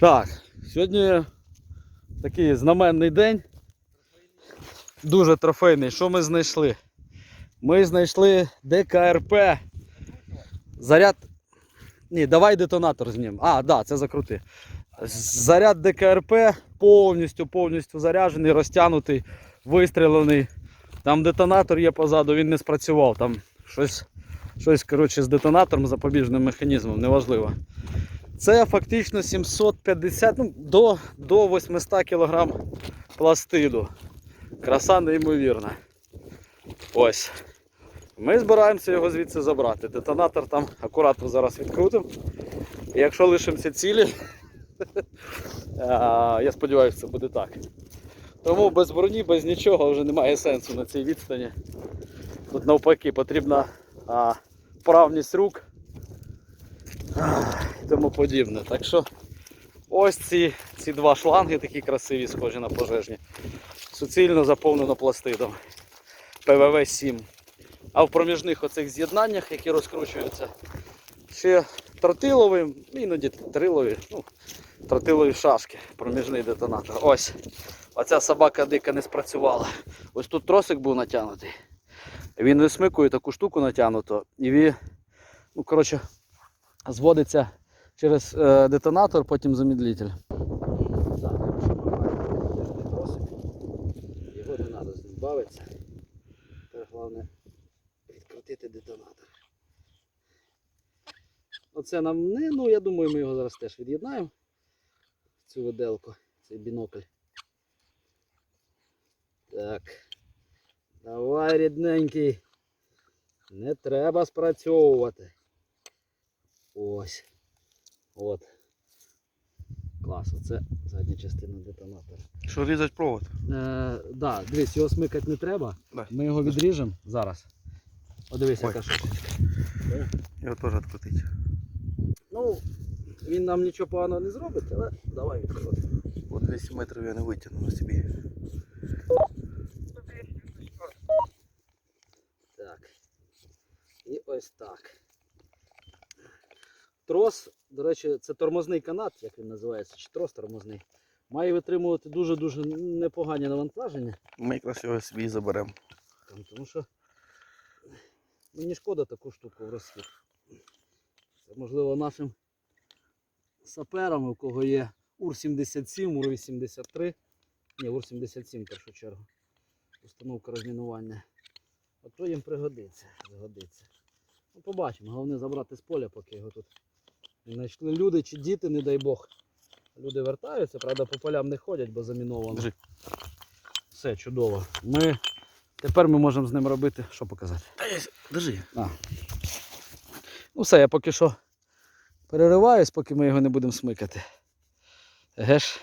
Так, сьогодні такий знаменний день. Дуже трофейний. Що ми знайшли? Ми знайшли ДКРП. Заряд. Ні, давай детонатор знімемо. А, да, це закрути. Заряд ДКРП повністю, повністю заряджений, розтягнутий, вистрілений. Там детонатор є позаду, він не спрацював. Там щось, щось коротше, з детонатором, запобіжним механізмом, неважливо. Це фактично 750 ну, до, до 800 кг пластиду. Краса неймовірна. Ось. Ми збираємося його звідси забрати. Детонатор там акуратно зараз відкрутимо. Якщо лишимося цілі, я сподіваюся, це буде так. Тому без броні, без нічого вже немає сенсу на цій відстані. Тут навпаки потрібна а, вправність рук тому подібне. Так що ось ці, ці два шланги такі красиві, схожі на пожежні. Суцільно заповнено пластидом. ПВВ-7. А в проміжних оцих з'єднаннях, які розкручуються, ще тротилові, іноді трилові, ну, тротилові шашки, проміжний детонатор. Ось. Оця собака дика не спрацювала. Ось тут тросик був натягнутий. Він висмикує таку штуку натягнуто. І він, ну, коротше, зводиться через е, детонатор, потім замедлитель. Його не треба з ним бавитися. Тепер головне відкрутити детонатор. Оце нам не, ну я думаю, ми його зараз теж від'єднаємо. Цю виделку, цей бінокль. Так. Давай, рідненький. Не треба спрацьовувати. Ось. От. Клас, оце задня частина детонатора. Що різать провод? Е, да, дивись, його смикати не треба. Да. Ми його відріжемо зараз. О, дивись, Ой. яка шишечка. Його теж відкрутити. Ну, він нам нічого поганого не зробить, але давай відкрутимо. От 200 метрів я не витягну на собі. Так. І ось так. Трос, до речі, це тормозний канат, як він називається, чи трос тормозний. Має витримувати дуже-дуже непогані навантаження. Ми якраз його собі заберемо. Там, тому що мені шкода таку штуку в розхід. Це можливо нашим саперам, у кого є УР-77, УР-83. Ні, УР-77 в першу чергу. Установка розмінування. От то їм пригодиться. Згодиться. Ну, побачимо. Головне забрати з поля, поки його тут знайшли люди чи діти, не дай Бог. Люди вертаються, правда, по полям не ходять, бо заміновано. Держи. Все чудово. Ми тепер ми можемо з ним робити. Що показати? Держи. А. Ну все, я поки що перериваюсь, поки ми його не будемо смикати. Еге ж.